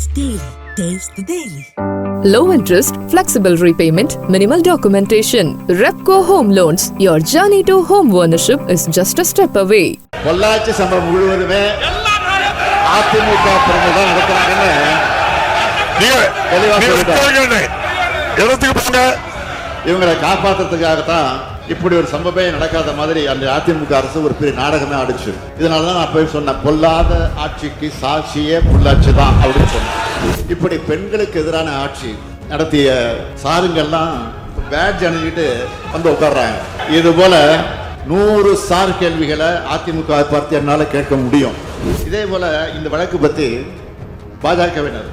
Taste the Daily. Low interest, flexible repayment, minimal documentation. Repco Home Loans. Your journey to home ownership is just a step away. Pollachi சம்பவம் முழுவதுமே அதிமுக. இடத்துக்கு போங்க இவங்களை காப்பாத்துறதுக்காகத்தான் இப்படி ஒரு சம்பவமே நடக்காத மாதிரி அந்த அதிமுக அரசு ஒரு பெரிய நாடகமே ஆடிச்சு. இதனால தான் நான் போய் சொன்னேன் பொல்லாத ஆட்சிக்கு சாட்சியே பொள்ளாட்சி தான் அப்படின்னு சொன்னேன். இப்படி பெண்களுக்கு எதிரான ஆட்சி நடத்திய சாருங்கெல்லாம் பேட்ஜ் அணிஞ்சிட்டு வந்து உட்கார்றாங்க. இது போல நூறு சார் கேள்விகளை அதிமுக பார்த்து என்னால் கேட்க முடியும். இதே போல இந்த வழக்கு பற்றி பாஜகவினர்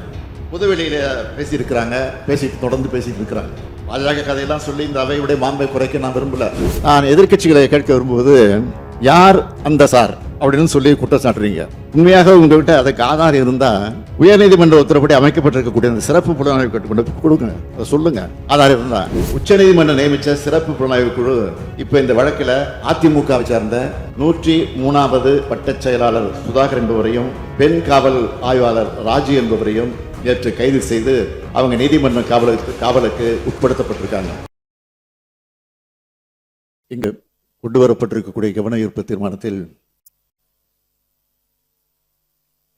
புதுவெளியில் பேசியிருக்கிறாங்க பேசிட்டு தொடர்ந்து பேசிட்டு இருக்கிறாங்க. பாஜக கதையெல்லாம் சொல்லி இந்த அவையுடைய மாம்பை குறைக்க நான் விரும்பல. நான் எதிர்க்கட்சிகளை கேட்க விரும்புவது யார் அந்த சார்? அப்படின்னு சொல்லி குற்றம் சாட்டுறீங்க. உண்மையாக உங்ககிட்ட அதுக்கு ஆதாரம் இருந்தால் உயர்நீதிமன்ற உத்தரப்படி அமைக்கப்பட்டிருக்கக்கூடிய அந்த சிறப்பு புலனாய்வு குழு கொண்டு கொடுங்க. அதை சொல்லுங்க. ஆதாரம் இருந்தால் உச்சநீதிமன்றம் நியமித்த சிறப்பு புலனாய்வு குழு இப்போ இந்த வழக்கில் அதிமுகவை சேர்ந்த நூற்றி மூணாவது வட்டச் செயலாளர் சுதாகர் என்பவரையும் பெண் காவல் ஆய்வாளர் ராஜி என்பவரையும் நேற்று கைது செய்து அவங்க நீதிமன்ற காவலுக்கு காவலுக்கு உட்படுத்தப்பட்டிருக்காங்க. இங்கு கொண்டு வரப்பட்டிருக்கக்கூடிய கவன ஈர்ப்பு தீர்மானத்தில்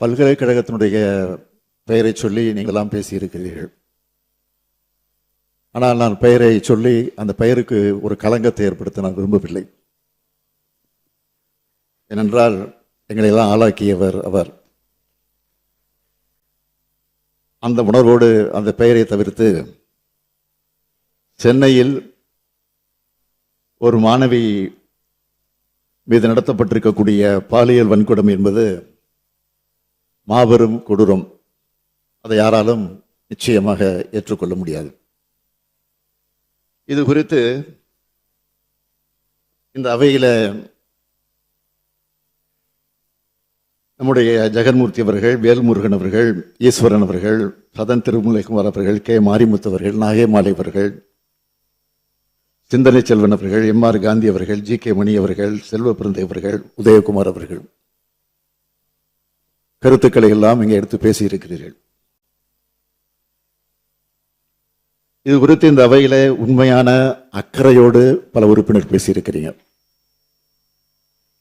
பல்கலைக்கழகத்தினுடைய பெயரை சொல்லி நீங்களாம் பேசியிருக்கிறீர்கள். ஆனால் நான் பெயரை சொல்லி அந்த பெயருக்கு ஒரு களங்கத்தை ஏற்படுத்த நான் விரும்பவில்லை. ஏனென்றால் எங்களை எல்லாம் ஆளாக்கியவர் அவர். அந்த உணர்வோடு அந்த பெயரை தவிர்த்து சென்னையில் ஒரு மாணவி மீது நடத்தப்பட்டிருக்கக்கூடிய பாலியல் வன்கொடுமை என்பது மாபெரும் கொடூரம். அதை யாராலும் நிச்சயமாக ஏற்றுக்கொள்ள முடியாது. இது குறித்து இந்த அவையில் நம்முடைய ஜெகன்மூர்த்தி அவர்கள் வேல்முருகன் அவர்கள் ஈஸ்வரன் அவர்கள் சதன் திருமலைக்குமார் அவர்கள் கே. மாரிமுத்து அவர்கள் நாகேமாலை அவர்கள் சிந்தனை செல்வன் அவர்கள் எம். ஆர். காந்தி அவர்கள் ஜி. கே. மணி அவர்கள் செல்வ பிறந்தை அவர்கள் உதயகுமார் அவர்கள். கருத்துக்களை எல்லாம் இங்கே எடுத்து பேசியிருக்கிறீர்கள். இது குறித்து இந்த அவையில் உண்மையான அக்கறையோடு பல உறுப்பினர் பேசியிருக்கிறீங்க.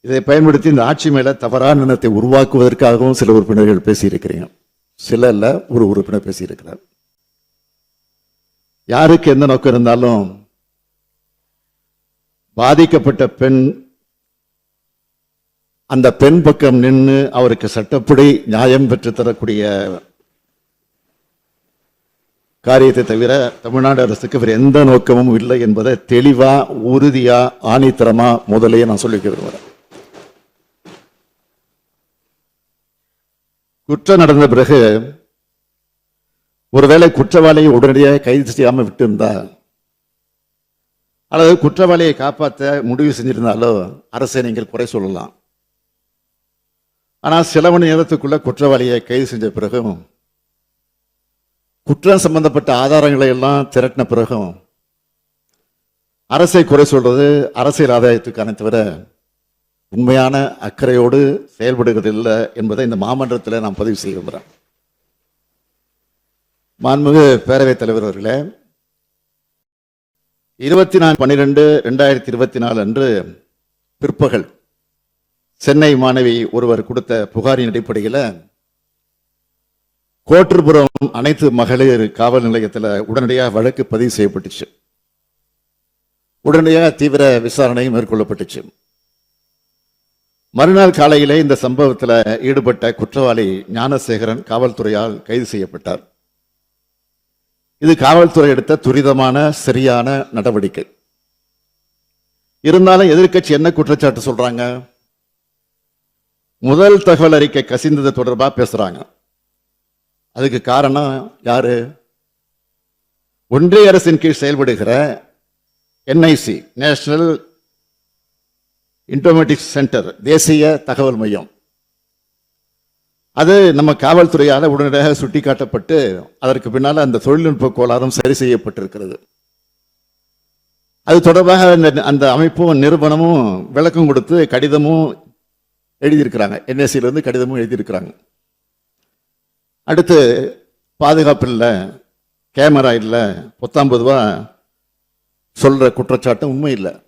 இதை பயன்படுத்தி இந்த ஆட்சி மேல தவறான எண்ணத்தை உருவாக்குவதற்காகவும் சில உறுப்பினர்கள் பேசியிருக்கிறீங்க. சில இல்லை ஒரு உறுப்பினர் பேசியிருக்கிறார். யாருக்கு எந்த நோக்கம் இருந்தாலும் பாதிக்கப்பட்ட பெண் அந்த பெண் பக்கம் நின்று அவருக்கு சட்டப்படி நியாயம் பெற்று தரக்கூடிய காரியத்தை தவிர தமிழ்நாடு அரசுக்கு வேறு எந்த நோக்கமும் இல்லை என்பதை தெளிவா உறுதியா ஆணித்தரமா முதலையே நான் சொல்லிக்க விரும்புகிறேன். குற்றம் நடந்த பிறகு ஒருவேளை குற்றவாளியை உடனடியாக கைது செய்யாமல் விட்டிருந்தால் அல்லது குற்றவாளியை காப்பாற்ற முடிவு செஞ்சிருந்தாலோ அரசை நீங்கள் குறை சொல்லலாம். ஆனால் சில மணி நேரத்துக்குள்ள குற்றவாளியை கைது செஞ்ச பிறகும் குற்றம் சம்பந்தப்பட்ட ஆதாரங்களை எல்லாம் திரட்டின பிறகும் அரசை குறை சொல்றது அரசியல் ஆதாயத்துக்கான தவிர உண்மையான அக்கறையோடு செயல்படுவதில்லை என்பதை இந்த மாமன்றத்தில் நான் பதிவு செய்ய விரும்புகிறேன் மாண்புமிகு பேரவைத் தலைவர் அவர்களே இருபத்தி நாலு பன்னிரெண்டு ரெண்டாயிரத்தி இருபத்தி நாலு அன்று பிற்பகல் சென்னை மாணவி ஒருவர் கொடுத்த புகாரின் அடிப்படையில் கோட்டுப்புறம் அனைத்து மகளிர் காவல் நிலையத்தில் உடனடியாக வழக்கு பதிவு செய்யப்பட்டுச்சு. உடனடியாக தீவிர விசாரணை மேற்கொள்ளப்பட்டுச்சு. மறுநாள் காலையிலே இந்த சம்பவத்தில் ஈடுபட்ட குற்றவாளி ஞானசேகரன் காவல்துறையால் கைது செய்யப்பட்டார். இது காவல்துறை எடுத்த துரிதமான சரியான நடவடிக்கை. இருந்தாலும் எதிர்க்கட்சி என்ன குற்றச்சாட்டு சொல்றாங்க? முதல் தகவல் அறிக்கை கசிந்தது தொடர்பாக பேசுறாங்க. அதுக்கு காரணம் யாரு? ஒன்றிய அரசின் கீழ் செயல்படுகிற என்ஐசி நேஷனல் இன்ஃபர்மேட்டிக்ஸ் சென்டர் தேசிய தகவல் மையம். அது நம்ம காவல்துறையால் உடனடியாக சுட்டிக்காட்டப்பட்டு அதற்கு பின்னால் அந்த தொழில்நுட்ப கோளாறும் சரி செய்யப்பட்டிருக்கிறது. அது தொடர்பாக அந்த அந்த அமைப்பும் நிறுவனமும் விளக்கம் கொடுத்து கடிதமும் எழுதியிருக்கிறாங்க. NSC கடிதமும் எழுதியிருக்கிறாங்க. அடுத்து பாதுகாப்பு இல்லை கேமரா இல்லை பத்தாம்பது ரூபா சொல்கிற குற்றச்சாட்டு உண்மை இல்லை.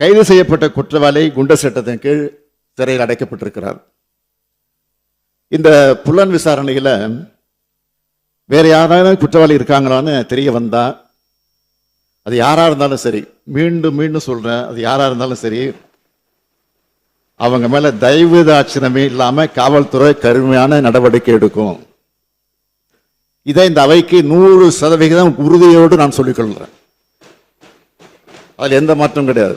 கைது செய்யப்பட்ட குற்றவாளி குண்டர் சட்டத்தின் கீழ் சிறையில் அடைக்கப்பட்டிருக்கிறார். இந்த புலன் விசாரணையில் வேற யாராவது குற்றவாளி இருக்காங்களான்னு தெரிய வந்தா அது யாராக இருந்தாலும் சரி மீண்டும் மீண்டும் சொல்கிறேன் அது யாராக இருந்தாலும் சரி அவங்க மேலே தயவு தாட்சிணமே இல்லாமல் காவல்துறை கடுமையான நடவடிக்கை எடுக்கும். இதை இந்த அவைக்கு நூறு சதவிகிதம் உறுதியோடு நான் சொல்லிக்கொள்கிறேன் அதில் எந்த மாற்றம் கிடையாது.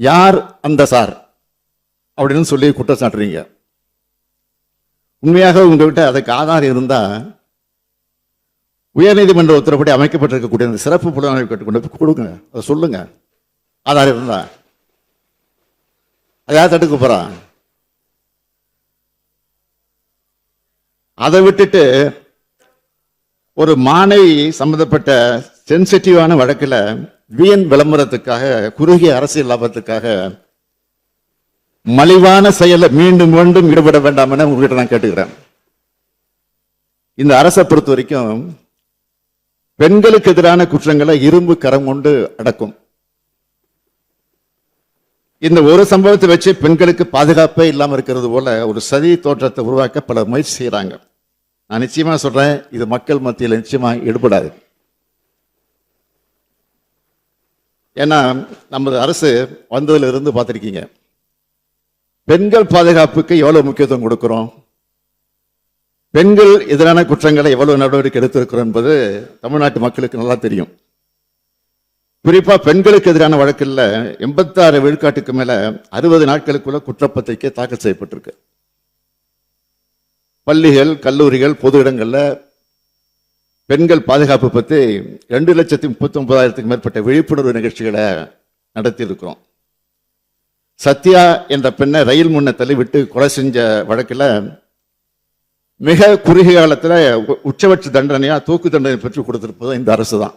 யார் அந்த சார்? அப்படின்னு சொல்லி குற்றம் சாட்டுறீங்க. உண்மையாக உங்கள்கிட்ட அதுக்கு ஆதாரம் இருந்தால் உயர்நீதிமன்ற உத்தரப்படி அமைக்கப்பட்டிருக்கக்கூடிய அந்த சிறப்பு புலனாய்வு கேட்டு கொண்டு போய் கொடுங்க. அதை சொல்லுங்க. ஆதாரம் இருந்தா. அதை யார் தடுக்க போறான் அதை விட்டுட்டு ஒரு மாணவி சம்பந்தப்பட்ட சென்சிட்டிவான வழக்கில் வீண் விளம்பரத்துக்காக குறுகிய அரசியல் லாபத்துக்காக மலிவான செயலை மீண்டும் மீண்டும் ஈடுபட வேண்டாம் என உங்ககிட்ட நான் கேட்டுக்கிறேன். இந்த அரசை பொறுத்த வரைக்கும் பெண்களுக்கு எதிரான குற்றங்களை இரும்பு கரம் கொண்டு அடக்கும். இந்த ஒரு சம்பவத்தை வச்சு பெண்களுக்கு பாதுகாப்பே இல்லாம இருக்கிறது போல ஒரு சதி தோற்றத்தை உருவாக்க பல முயற்சி செய்யறாங்க நான் நிச்சயமா சொல்றேன் இது மக்கள் மத்தியில் நிச்சயமா ஈடுபடாது. ஏன்னா நமது அரசு வந்ததிலிருந்து பார்த்துருக்கீங்க. பெண்கள் பாதுகாப்புக்கு எவ்வளவு முக்கியத்துவம் கொடுக்குறோம்? பெண்கள் எதிரான குற்றங்களை எவ்வளவு நடவடிக்கை எடுத்திருக்கிறோம் என்பது தமிழ்நாட்டு மக்களுக்கு நல்லா தெரியும். குறிப்பாக பெண்களுக்கு எதிரான வழக்கில் எண்பத்தாறு விழுக்காட்டுக்கு மேலே அறுபது நாட்களுக்குள்ள குற்றப்பத்திரிக்கை தாக்கல் செய்யப்பட்டிருக்கு. பள்ளிகள் கல்லூரிகள் பொது இடங்களில் பெண்கள் பாதுகாப்பு பற்றி ரெண்டு லட்சத்தி முப்பத்தி ஒன்பதாயிரத்துக்கு மேற்பட்ட விழிப்புணர்வு நிகழ்ச்சிகளை நடத்தியிருக்கிறோம். சத்யா என்ற பெண்ணை ரயில் முன்ன தள்ளிவிட்டு கொலை செஞ்ச வழக்கில் மிக குறுகிய காலத்தில் உச்சபட்ச தண்டனையாக தூக்கு தண்டனை பெற்று கொடுத்திருப்பது இந்த அரசு தான்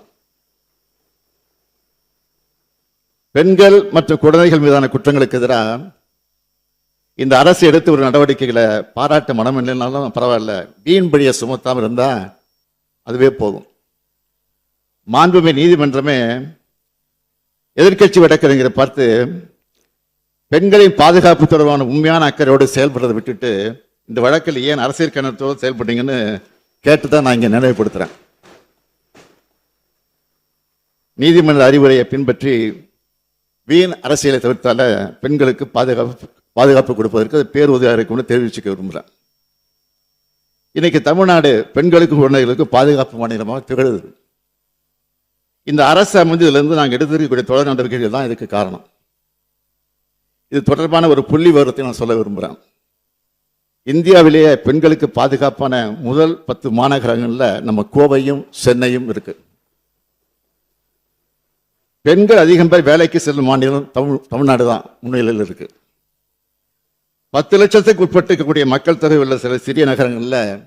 பெண்கள் மற்றும் குழந்தைகள் மீதான குற்றங்களுக்கு எதிராக இந்த அரசு எடுத்து ஒரு நடவடிக்கைகளை பாராட்ட மனம் இல்லைனாலும் பரவாயில்ல. வீண் பழியை சுமத்தாமல் இருந்தால் அதுவே போதும். மாண்புமை நீதிமன்றமே எதிர்க்கட்சி வழக்கறிஞரை பார்த்து பெண்களின் பாதுகாப்பு தொடர்பான உண்மையான அக்கறையோடு செயல்படுறதை விட்டுட்டு இந்த வழக்கில் ஏன் அரசியல் கணத்தோடு செயல்பட்டீங்கன்னு கேட்டு தான் நான் இங்கே நினைவுபடுத்துகிறேன் நீதிமன்ற அறிவுரையை பின்பற்றி வீண் அரசியலை தவிர்த்தால பெண்களுக்கு பாதுகாப்பு பாதுகாப்பு கொடுப்பதற்கு அது பேருதவியாக இருக்கும்னு தெரிவிச்சுக்க விரும்புகிறேன். இன்னைக்கு தமிழ்நாடு பெண்களுக்கு குழந்தைகளுக்கு பாதுகாப்பு மாநிலமாக திகழுது. இந்த அரசு அமைந்ததிலிருந்து நாங்கள் எடுத்திருக்கக்கூடிய தொடர் நடவடிக்கைகள் தான் இதுக்கு காரணம். இது தொடர்பான ஒரு புள்ளி விவரத்தை நான் சொல்ல விரும்புகிறேன் இந்தியாவிலேயே பெண்களுக்கு பாதுகாப்பான முதல் பத்து மாநகரங்களில் நம்ம கோவையும் சென்னையும் இருக்கு. பெண்கள் அதிகம் பேர் வேலைக்கு செல்லும் மாநிலம் தமிழ் தமிழ்நாடு தான் முன்னிலையில் இருக்குது பத்து லட்சத்துக்கு உட்பட்டு இருக்கக்கூடிய மக்கள் தொகை உள்ள சில சிறிய நகரங்களில்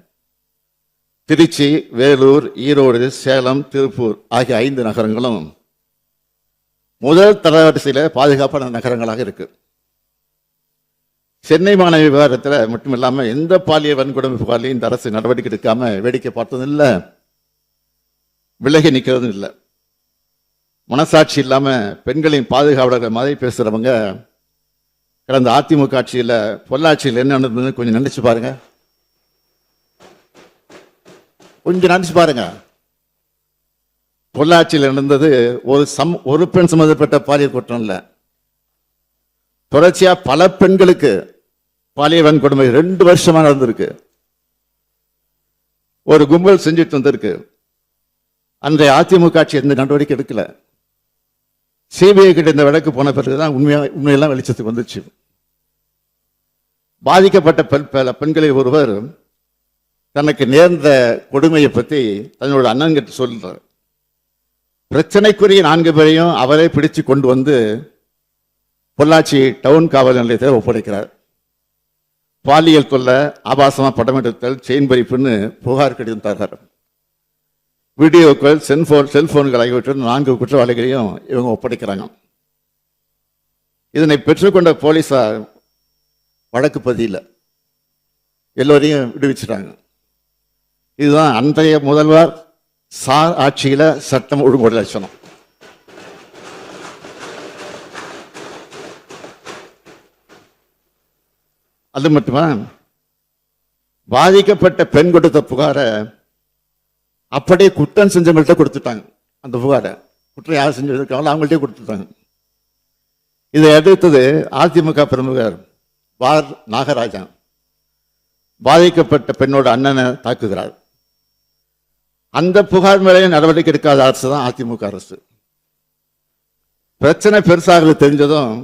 திருச்சி வேலூர் ஈரோடு சேலம் திருப்பூர் ஆகிய ஐந்து நகரங்களும் முதல் தரவரிசையில் பாதுகாப்பான நகரங்களாக இருக்கு. சென்னை மாணவி விவகாரத்தில் மட்டும் எந்த பாலியல் வன்கொடுமை புகாரிலையும் இந்த அரசு நடவடிக்கை எடுக்காம வேடிக்கை பார்த்ததும் இல்லை. விலகி நிற்கிறதும் இல்லை. மனசாட்சி இல்லாமல் பெண்களின் பாதுகாவலர்கள் மாதிரி பேசுகிறவங்க கடந்த அதிமுக ஆட்சியில் பொள்ளாட்சியில் என்ன நடந்ததுன்னு கொஞ்சம் நினைச்சு பாருங்க. கொஞ்சம் நினைச்சு பாருங்க. பொள்ளாச்சியில் நடந்தது ஒரு சம் ஒரு பெண் சம்மந்தப்பட்ட பாலியல் குற்றம் இல்லை. தொடர்ச்சியா பல பெண்களுக்கு பாலியல் வன்கொடுமை ரெண்டு வருஷமா நடந்திருக்கு. ஒரு கும்பல் செஞ்சுட்டு வந்திருக்கு. அன்றைய அதிமுக ஆட்சி எந்த நடவடிக்கை எடுக்கல. சிபிஐ கிட்ட இந்த வழக்கு போன பிறகுதான் உண்மையாக உண்மையெல்லாம் வெளிச்சத்துக்கு வந்துச்சு. பாதிக்கப்பட்ட பெண் பல பெண்களில் ஒருவர் தனக்கு நேர்ந்த கொடுமையை பற்றி தன்னோட அண்ணன்கிட்ட சொல்கிறார் பிரச்சனைக்குரிய நான்கு பேரையும் அவரே பிடிச்சு கொண்டு வந்து பொள்ளாச்சி டவுன் காவல் நிலையத்தில் ஒப்படைக்கிறார். பாலியல் தொல்லை ஆபாசமாக படம் எடுத்தல் செயின் பறிப்புன்னு புகார் கடிதம் தர்றார் வீடியோக்கள் செல்போன் செல்போன்கள் ஆகியவற்றில் நான்கு குற்றவாளிகளையும் இவங்க ஒப்படைக்கிறாங்க. இதனை பெற்றுக்கொண்ட போலீஸார் வழக்கு பதியில் எல்லோரையும் விடுவிச்சிட்டாங்க. இதுதான் அன்றைய முதல்வர் சார் ஆட்சியில் சட்டம் ஒழுங்குமுறை லட்சணம். அது மட்டுமா? பாதிக்கப்பட்ட பெண் கொடுத்த புகாரை அப்படியே குற்றம் செஞ்சவங்கள்ட்ட கொடுத்துட்டாங்க. அந்த புகாரை. குற்றம் யார் செஞ்சிருக்காங்களோ அவங்கள்ட்டே கொடுத்துட்டாங்க. இதை எடுத்தது அதிமுக பிரமுகர் பார் நாகராஜன் பாதிக்கப்பட்ட பெண்ணோட அண்ணனை தாக்குகிறார். அந்த புகார் மேலே நடவடிக்கை எடுக்காத அரசு தான் அதிமுக அரசு. பிரச்சனை பெருசாக தெரிஞ்சதும்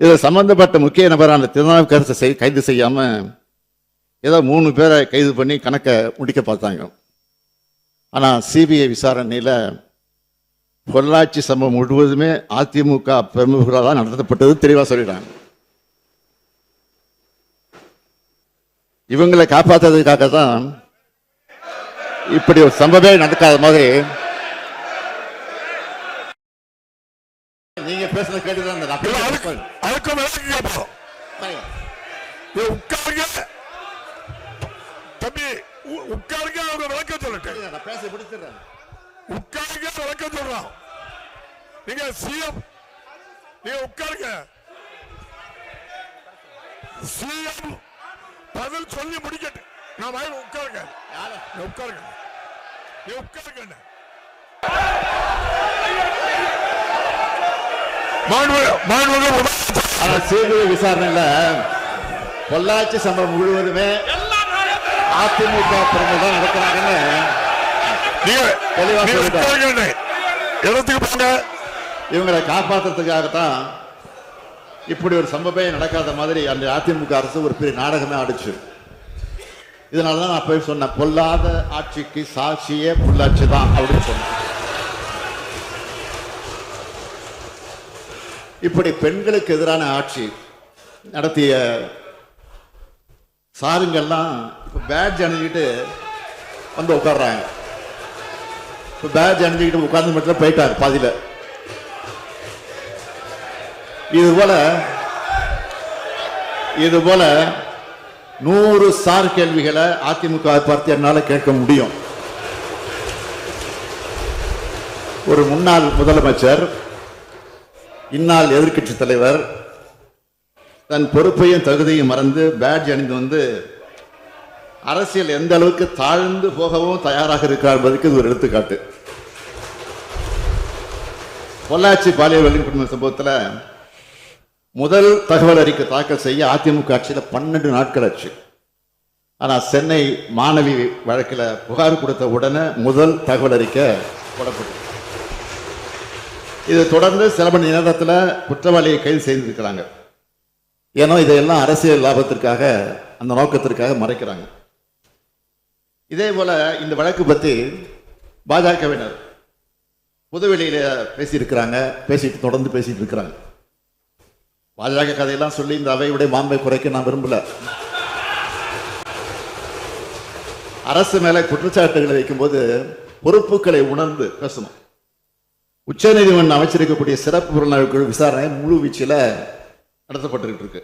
இதில் சம்பந்தப்பட்ட முக்கிய நபரான திருநாவுக்கரசை கைது செய்யாமல் ஏதோ மூணு பேரை கைது பண்ணி கணக்கை முடிக்க பார்த்தாங்க. ஆனா சிபிஐ விசாரணையில பொள்ளாச்சி சம்பவம் முழுவதுமே அதிமுக பிரமுகர்களால் தான் நடத்தப்பட்டது தெளிவா சொல்லிட்டாங்க. இவங்களை காப்பாத்துறதுக்காக தான் இப்படி ஒரு சம்பவமே நடக்காத மாதிரி நீங்க பேசுறது கேட்டுதான் உட்காருங்க. உட்காருங்க. தம்பி சொல்லட்டு. பேச உட்காருங்க விளக்கம் சொல்றான். நீங்க சிஎம். நீங்க உட்காருங்க. சிஎம் பதில் சொல்லி முடிக்கட்டு. நான் வாயில் உட்காருங்க. உட்காருங்க. நீ உட்காருங்க விசாரணையில பொள்ளாச்சி சம்பவம் முழுவதுமே அதிமுக பிரமுகர் நடக்கிறாங்கன்னு இடத்துக்கு போங்க. இவங்களை காப்பாத்துறதுக்காகத்தான் இப்படி ஒரு சம்பவமே நடக்காத மாதிரி அந்த அதிமுக அரசு ஒரு பெரிய நாடகமே ஆடிச்சு. இதனால தான் நான் போய் சொன்னேன் பொல்லாத ஆட்சிக்கு சாட்சியே பொள்ளாச்சி தான் அப்படின்னு சொன்னேன். இப்படி பெண்களுக்கு எதிரான ஆட்சி நடத்திய சாருங்கெல்லாம் இப்போ பேட்ஜ் அணிஞ்சிக்கிட்டு வந்து உட்கார்றாங்க. இப்போ பேட்ஜ் அணிஞ்சிக்கிட்டு உட்கார்ந்து மட்டும் போயிட்டார் பாதியில. இது போல இது போல நூறு சார் கேள்விகளை அதிமுக பார்த்து என்னால் கேட்க முடியும். ஒரு முன்னாள் முதலமைச்சர் இந்நாள் எதிர்க்கட்சி தலைவர் தன் பொறுப்பையும் தகுதியும் மறந்து பேட்ஜ் அணிந்து வந்து அரசியல் எந்த அளவுக்கு தாழ்ந்து போகவும் தயாராக இருக்கிறார் என்பதற்கு இது ஒரு எடுத்துக்காட்டு. பொள்ளாச்சி பாலியல் வல்லுநர் சம்பவத்தில் முதல் தகவல் அறிக்கை தாக்கல் செய்ய அதிமுக ஆட்சியில் பன்னெண்டு நாட்கள் ஆச்சு. ஆனால் சென்னை மாணவி வழக்கில் புகார் கொடுத்த உடனே முதல் தகவல் அறிக்கை போடப்பட்டது. இது தொடர்ந்து சில மணி நேரத்தில் குற்றவாளியை கைது செய்திருக்கிறாங்க. ஏன்னா இதையெல்லாம் அரசியல் லாபத்திற்காக அந்த நோக்கத்திற்காக மறைக்கிறாங்க. இதே போல இந்த வழக்கு பத்தி பாஜகவினர் புதுவெளியில பேசியிருக்கிறாங்க பேசிட்டு தொடர்ந்து பேசிட்டு இருக்கிறாங்க பாஜக கதையெல்லாம் சொல்லி இந்த அவையுடைய மாண்பை குறைக்க நான் விரும்பல. அரசு மேல குற்றச்சாட்டுகளை வைக்கும்போது பொறுப்புகளை உணர்ந்து பேசணும். உச்சநீதிமன்றம் அமைச்சிருக்கக்கூடிய சிறப்பு புலனாய்வு குழு விசாரணை முழு வீச்சில் நடத்தப்பட்டுக்கிட்டு இருக்கு.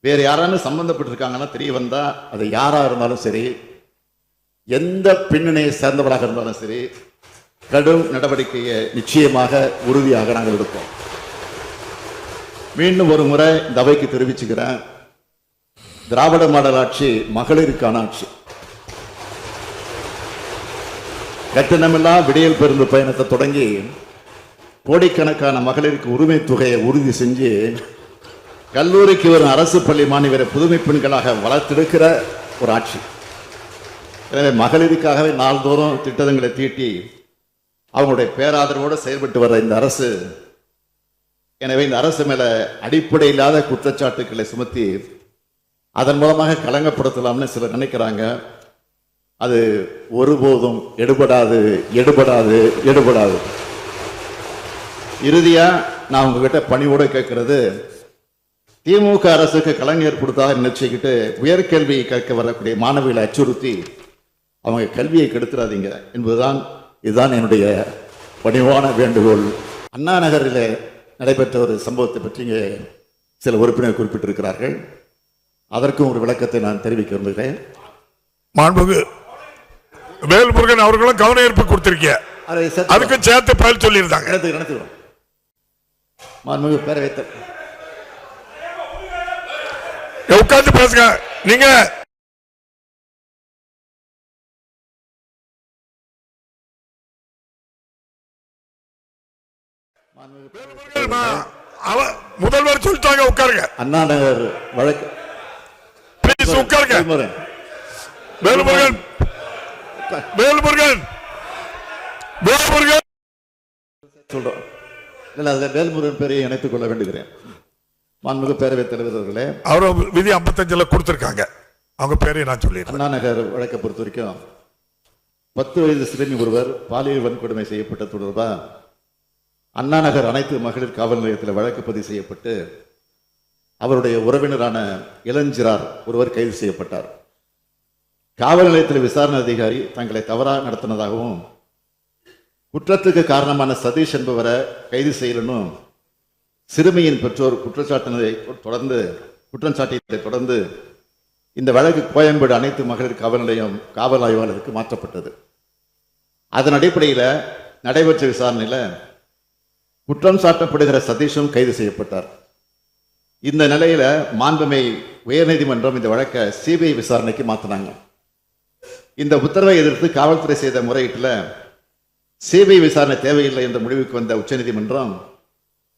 வேறு யாரானு சம்பந்தப்பட்டிருக்காங்கன்னா தெரிய வந்தால் அது யாராக இருந்தாலும் சரி எந்த பின்னணியை சேர்ந்தவராக இருந்தாலும் சரி கடும் நடவடிக்கையை நிச்சயமாக உறுதியாக நாங்கள் எடுப்போம். மீண்டும் ஒரு முறை இந்த அவைக்கு தெரிவிச்சுக்கிறேன். திராவிட மாடல் ஆட்சி மகளிருக்கான ஆட்சி. கட்டணமெல்லாம் விடியல் பெருந்து பயணத்தை தொடங்கி கோடிக்கணக்கான மகளிருக்கு உரிமை தொகையை உறுதி செஞ்சு கல்லூரிக்கு வரும் அரசு பள்ளி மாணவரை புதுமை பெண்களாக வளர்த்தெடுக்கிற ஒரு ஆட்சி. எனவே மகளிருக்காகவே நாள்தோறும் திட்டங்களை தீட்டி அவங்களுடைய பேராதரவோடு செயல்பட்டு வர இந்த அரசு எனவே இந்த அரசு மேல அடிப்படை இல்லாத குற்றச்சாட்டுக்களை சுமத்தி அதன் மூலமாக களங்கப்படுத்தலாம்னு சிலர் நினைக்கிறாங்க. அது ஒருபோதும் எடுபடாது எடுபடாது எடுபடாது. இறுதியாக நான் உங்ககிட்ட பணிவோடு கேட்கறது திமுக அரசுக்கு கலைஞர் கொடுத்ததாக நினைச்சுக்கிட்டு உயர்கல்வியை கேட்க வரக்கூடிய மாணவிகளை அச்சுறுத்தி அவங்க கல்வியை கெடுத்துறாதீங்க என்பதுதான் இதுதான் என்னுடைய பணிவான வேண்டுகோள். அண்ணா நகரில் நடைபெற்ற ஒரு சம்பவத்தை பற்றி இங்கே சில உறுப்பினர் குறிப்பிட்டிருக்கிறார்கள். அதற்கும் ஒரு விளக்கத்தை நான் தெரிவிக்க விரும்புகிறேன். மாண்புகு வேல்முருகன் அவர்களும் கவன ஈர்ப்பு கொடுத்திருக்கீங்க அதை சற்று அதுக்கும் சேர்த்து பதில் சொல்லியிருந்தாங்க. நடத்து நடத்துகிறோம் மாண்புமிகு பேரவைத்த உட்கார்ந்து பேசுங்க. நீங்க முதல்வர் சொல்லிட்டாங்க உட்காருங்க. அண்ணா நகர் வழக்கு ப்ளீஸ் உட்காருங்க. வேல்முருகன். வேல்முருகன். வேல்முருகன். சொல்றோம். இல்லை வேல்முருகன் பேரையை இணைத்துக் கொள்ள வேண்டுகிறேன். மாண்புமிகு பேரவைத் தலைவர் அவர்களே. அவர் விதி 55 கொடுத்திருக்காங்க. அவங்க பேரையும் நான் சொல்லிடுறேன். அண்ணா நகர் வழக்கை பொறுத்த வரைக்கும் பத்து வயது சிறுமி ஒருவர் பாலியல் வன்கொடுமை செய்யப்பட்ட தொடர்பா? அண்ணா நகர் அனைத்து மகளிர் காவல் நிலையத்தில் வழக்கு பதிவு செய்யப்பட்டு அவருடைய உறவினரான இளஞ்சிறார் ஒருவர் கைது செய்யப்பட்டார். காவல் நிலையத்தில் விசாரணை அதிகாரி தங்களை தவறாக நடத்தினதாகவும் குற்றத்துக்கு காரணமான சதீஷ் என்பவரை கைது செய்யலனும் சிறுமியின் பெற்றோர் குற்றச்சாட்டினதை தொடர்ந்து குற்றம் சாட்டியதை தொடர்ந்து இந்த வழக்கு கோயம்பேடு அனைத்து மகளிர் காவல் நிலையம் காவல் ஆய்வாளருக்கு மாற்றப்பட்டது. அதன் அடிப்படையில் நடைபெற்ற விசாரணையில் குற்றம் சாட்டப்படுகிற சதீஷும் கைது செய்யப்பட்டார். இந்த நிலையில மாண்புமை உயர்நீதிமன்றம் இந்த வழக்கை சிபிஐ விசாரணைக்கு மாற்றினாங்க இந்த உத்தரவை எதிர்த்து காவல்துறை செய்த முறையீட்டில் சிபிஐ விசாரணை தேவையில்லை என்ற முடிவுக்கு வந்த உச்சநீதிமன்றம்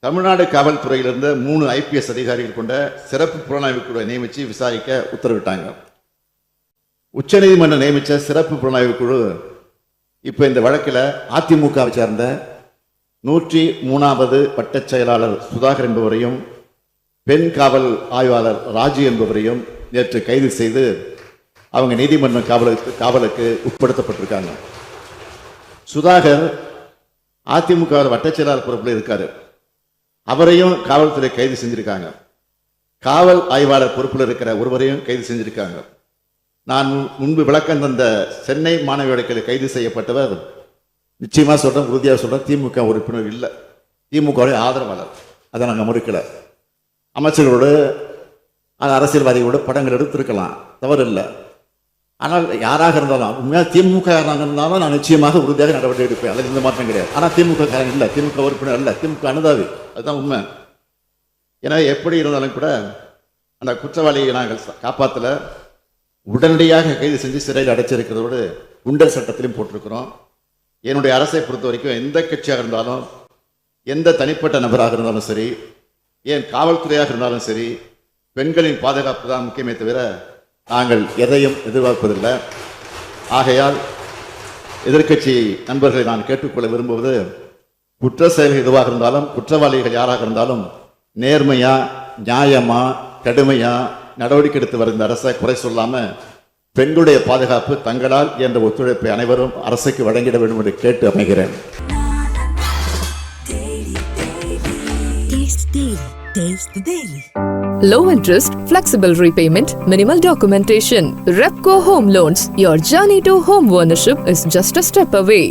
தமிழ்நாடு காவல்துறையிலிருந்து மூணு ஐபிஎஸ் அதிகாரிகள் கொண்ட சிறப்பு புலனாய்வு குழுவை நியமித்து விசாரிக்க உத்தரவிட்டாங்க. உச்சநீதிமன்றம் நியமித்த சிறப்பு புலனாய்வு குழு இப்போ இந்த வழக்கில் அதிமுகவை சேர்ந்த நூற்றி மூணாவது வட்டச் செயலாளர் சுதாகர் என்பவரையும் பெண் காவல் ஆய்வாளர் ராஜு என்பவரையும் நேற்று கைது செய்து அவங்க நீதிமன்ற காவலுக்கு காவலுக்கு உட்படுத்தப்பட்டிருக்காங்க. சுதாகர் அதிமுக வட்டச் செயலாளர் பொறுப்பில் இருக்காரு. அவரையும் காவல்துறை கைது செஞ்சிருக்காங்க. காவல் ஆய்வாளர் பொறுப்பில் இருக்கிற ஒருவரையும் கைது செஞ்சிருக்காங்க. நான் முன்பு விளக்கம் தந்த சென்னை மாணவியோட கைது செய்யப்பட்டவர் நிச்சயமாக சொல்கிறேன் உறுதியாக சொல்கிறேன் திமுக உறுப்பினர் இல்லை. திமுக ஆதரவாளர். அதை நாங்கள் மறுக்கலை. அமைச்சர்களோடு அரசியல்வாதிகளோட படங்கள் எடுத்திருக்கலாம். தவறு இல்லை. ஆனால் யாராக இருந்தாலும் உண்மையாக திமுக யாராக இருந்தாலும் நான் நிச்சயமாக உறுதியாக நடவடிக்கை எடுப்பேன். அதில் எந்த மாற்றம் கிடையாது. ஆனால் திமுக காரன் இல்லை திமுக உறுப்பினர் இல்லை திமுக அனுதாவி அதுதான் உண்மை. ஏன்னா எப்படி இருந்தாலும் கூட அந்த குற்றவாளியை நாங்கள் காப்பாற்றலை உடனடியாக கைது செஞ்சு சிறையில் அடைச்சிருக்கிறதோடு உண்டல் சட்டத்திலையும் போட்டிருக்கிறோம். என்னுடைய அரசை பொறுத்த வரைக்கும் எந்த கட்சியாக இருந்தாலும் எந்த தனிப்பட்ட நபராக இருந்தாலும் சரி ஏன் காவல்துறையாக இருந்தாலும் சரி பெண்களின் பாதுகாப்பு தான் முக்கியமே தவிர நாங்கள் எதையும் எதிர்பார்ப்பதில்லை. ஆகையால் எதிர்க்கட்சி நண்பர்களை நான் கேட்டுக்கொள்ள விரும்புவது குற்ற செயல்கள் எதுவாக இருந்தாலும் குற்றவாளிகள் யாராக இருந்தாலும் நேர்மையாக நியாயமாக கடுமையாக நடவடிக்கை எடுத்து வர இந்த அரசை குறை சொல்லாமல் பெண்களுடைய பாதுகாப்பு தங்களால் என்ற ஒத்துழைப்பை அனைவரும் அரசுக்கு வழங்கிட வேண்டும் என்று கேட்டு அமைகிறேன் Taste Daily. Taste the Daily. Low interest, flexible repayment, minimal documentation. Repco Home Loans. Your journey to home ownership is just a step away.